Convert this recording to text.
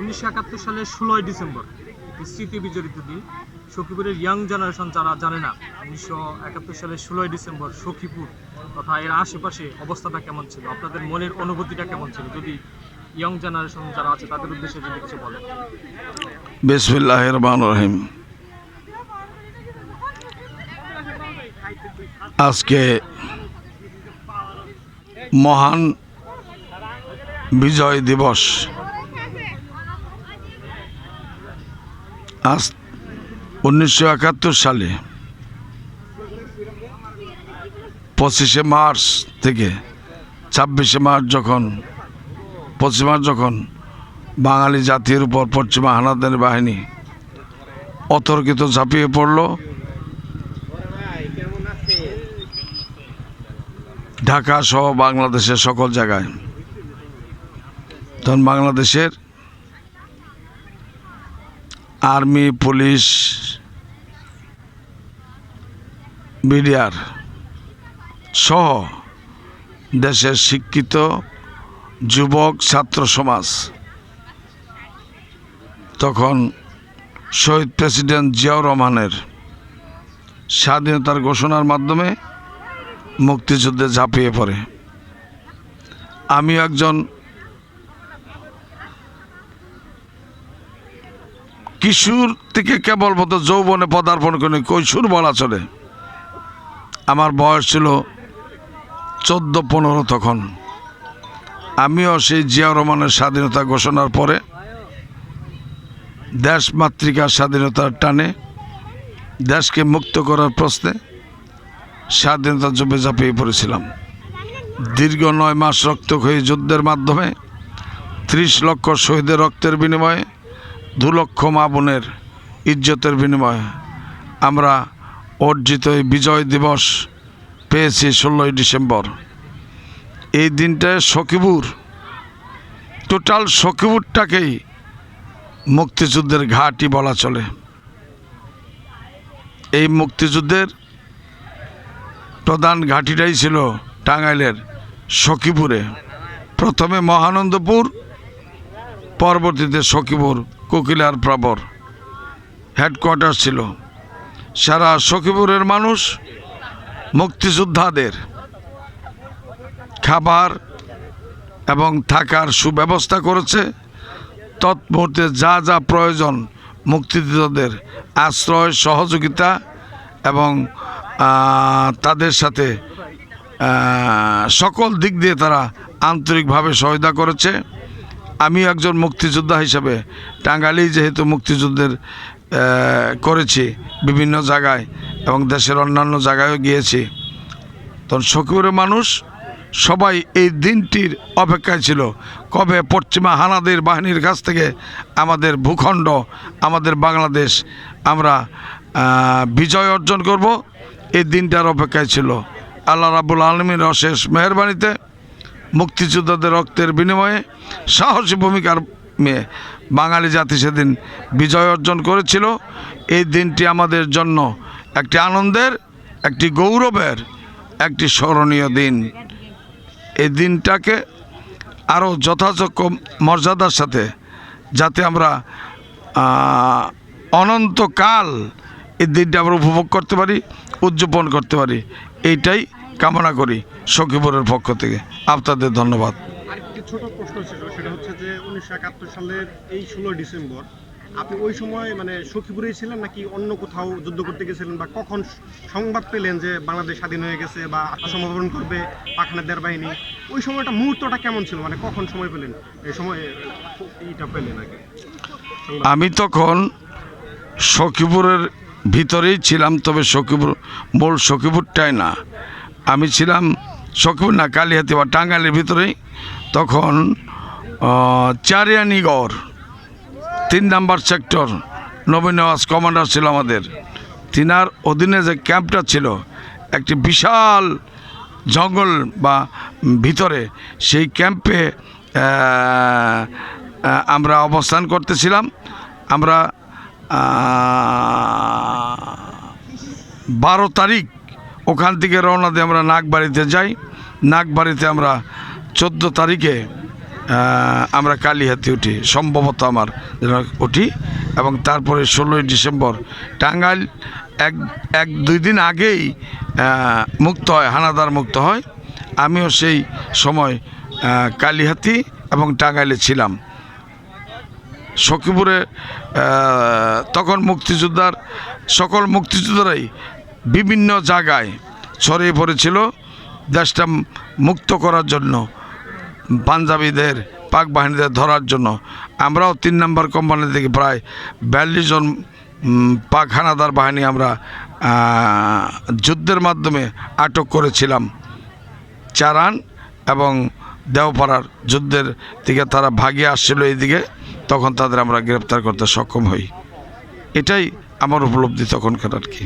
উনিশশো একাত্তর সালের ষোলোই ডিসেম্বর স্মৃতি বিজড়িত দিন। সখীপুরের ইয়াং জেনারেশন যারা জানে না, উনিশশো একাত্তর সালের ষোলোই ডিসেম্বর সখীপুর তথা এর আশেপাশে অবস্থাটা কেমন ছিল? আপনাদের মনের অনুভূতিটা কেমন ছিল? যদি ইয়াং জেনারেশন যারা আছে, তাদের উদ্দেশ্যে যদি কিছু বলেন। বিসমিল্লাহ রহমান রহিম আজকে মহান বিজয় দিবস আজ উনিশশো একাত্তর সালে, পঁচিশে মার্চ থেকে ছাব্বিশে মার্চ যখন, পঁচিশে মার্চ যখন বাঙালি জাতির উপর পশ্চিমা হানাদার বাহিনী অতর্কিত ঝাঁপিয়ে পড়ল, ঢাকা সহ বাংলাদেশের সকল জায়গায়। তখন বাংলাদেশের আর্মি, পুলিশ, বিডিআর সহ দেশের শিক্ষিত যুবক, ছাত্র সমাজ। তখন শহীদ প্রেসিডেন্ট জিয়াউর রহমানের স্বাধীনতার ঘোষণার মাধ্যমে মুক্তিযুদ্ধে ঝাঁপিয়ে পড়ে। আমি একজন কিশোর থেকে কেবলমাত্র যৌবনে পদার্পণ করে কৈশোর বলা চলে? আমার বয়স ছিল চোদ্দ পনেরো তখন। আমিও সেই জিয়া রহমানের স্বাধীনতা ঘোষণার পরে দেশ মাতৃকার স্বাধীনতার টানে দেশকে মুক্ত করার প্রশ্নে স্বাধীনতা যুদ্ধে ঝাঁপিয়ে পড়েছিলাম। দীর্ঘ নয় মাস রক্তক্ষয়ী যুদ্ধের মাধ্যমে ত্রিশ লক্ষ শহীদের রক্তের বিনিময়ে দু লক্ষ মা বোনের ইজ্জতের বিনিময়ে আমরা অর্জিত এই বিজয় দিবস পেয়েছি ষোলোই ডিসেম্বর। এই দিনটায় সকিবুর, টোটাল সকিবুরটাকেই মুক্তিযুদ্ধের ঘাঁটি বলা চলে। এই মুক্তিযুদ্ধের প্রধান ঘাঁটিটাই ছিল টাঙ্গাইলের সখীপুরে প্রথমে মহানন্দপুর, পরবর্তীতে সখীপুর কোকিলার প্রবর। হেডকোয়ার্টার ছিল। সারা সখীপুরের মানুষ মুক্তিযোদ্ধাদের। খাবার এবং থাকার সুব্যবস্থা করেছে। তৎমুহূর্তে যা যা প্রয়োজন মুক্তিযোদ্ধাদের আশ্রয়, সহযোগিতা এবং তাদের সাথে সকল দিক দিয়ে তারা আন্তরিকভাবে সহায়তা করেছে। আমি একজন মুক্তিযোদ্ধা হিসাবে টাঙ্গালি যেহেতু মুক্তিযুদ্ধের করেছি বিভিন্ন জায়গায় এবং দেশের অন্যান্য জায়গায়ও গিয়েছি। তখন সকিপুরের মানুষ সবাই এই দিনটির অপেক্ষায় ছিল। কবে পশ্চিমা হানাদের বাহিনীর কাছ থেকে আমাদের ভূখণ্ড, আমাদের বাংলাদেশ আমরা বিজয় অর্জন করব, এই দিনটার অপেক্ষায় ছিল। আল্লাহ রাবুল আলমীর অশেষ মেহরবানিতে মুক্তিযোদ্ধাদের রক্তের বিনিময়ে সাহসী ভূমিকার মেয়ে বাঙালি জাতি সেদিন বিজয় অর্জন করেছিল। এই দিনটি আমাদের জন্য একটি আনন্দের, একটি গৌরবের, একটি স্মরণীয় দিন। এই দিনটাকে আরও যথাযোগ্য মর্যাদার সাথে যাতে আমরা অনন্তকাল এই দিনটা আমরা উপভোগ করতে পারি, উদযাপন করতে পারি। এইটাই কামনা করি সখীপুরের পক্ষ থেকে। আপনাদের ধন্যবাদ। ছোট প্রশ্ন ছিল সেটা হচ্ছে যে উনিশশো একাত্তর সালের এই ষোলোই ডিসেম্বর আপনি ওই সময় মানে সখীপুরেই ছিলেন নাকি অন্য কোথাও যুদ্ধ করতে গেছিলেন বা কখন সংবাদ পেলেন যে বাংলাদেশ স্বাধীন হয়ে গেছে বা আত্মসমর্পণ করবে পাখনাদের বাহিনী? ওই সময়টা মুহূর্তটা কেমন ছিল? মানে কখন সময় পেলেন? এই সময় এইটা পেলেন আগে। আমি তখন সখীপুরের ভিতরেই ছিলাম তবে সখীপুর মূল সখীপুরটাই না। আমি ছিলাম সখীপুর না কালিহাতি বা টাঙ্গাইলের ভিতরেই। তখন চারিয়ানিগড়, তিন number sector, Nabin Nawaz commander ছিল আমাদের। তিনার অধীনে যে ক্যাম্পটা ছিল, একটি বিশাল জঙ্গল বা ভিতরে, সেই ক্যাম্পে আমরা অবস্থান করতেছিলাম। আমরা বারো তারিখ ওখান থেকে রওনা দিয়ে আমরা নাগবাড়িতে যাই। নাগবাড়িতে আমরা চোদ্দ তারিখে আমরা কালীহাতি উঠি। সম্ভবত আমার উঠি। এবং তারপরে ষোলোই ডিসেম্বর টাঙ্গাইল এক এক, দুই দিন আগেই মুক্ত হয়, হানাদার মুক্ত হয়। আমিও সেই সময় কালীহাতি এবং টাঙ্গাইলে ছিলাম। সখীপুরে তখন মুক্তিযোদ্ধার, সকল মুক্তিযোদ্ধারাই বিভিন্ন জায়গায় ছড়িয়ে পড়েছিল দেশটা মুক্ত করার জন্য, পাঞ্জাবিদের, পাক বাহিনীদের ধরার জন্য। আমরাও তিন নম্বর কোম্পানি থেকে প্রায় বিয়াল্লিশ জন পাক হানাদার বাহিনী আমরা যুদ্ধের মাধ্যমে আটক করেছিলাম। চারান এবং দেওপাড়ার যুদ্ধের দিকে তারা ভাগিয়ে আসছিল এইদিকে, তখন তাদের আমরা গ্রেপ্তার করতে সক্ষম হই। এটাই আমার উপলব্ধি তখনকার আর কি।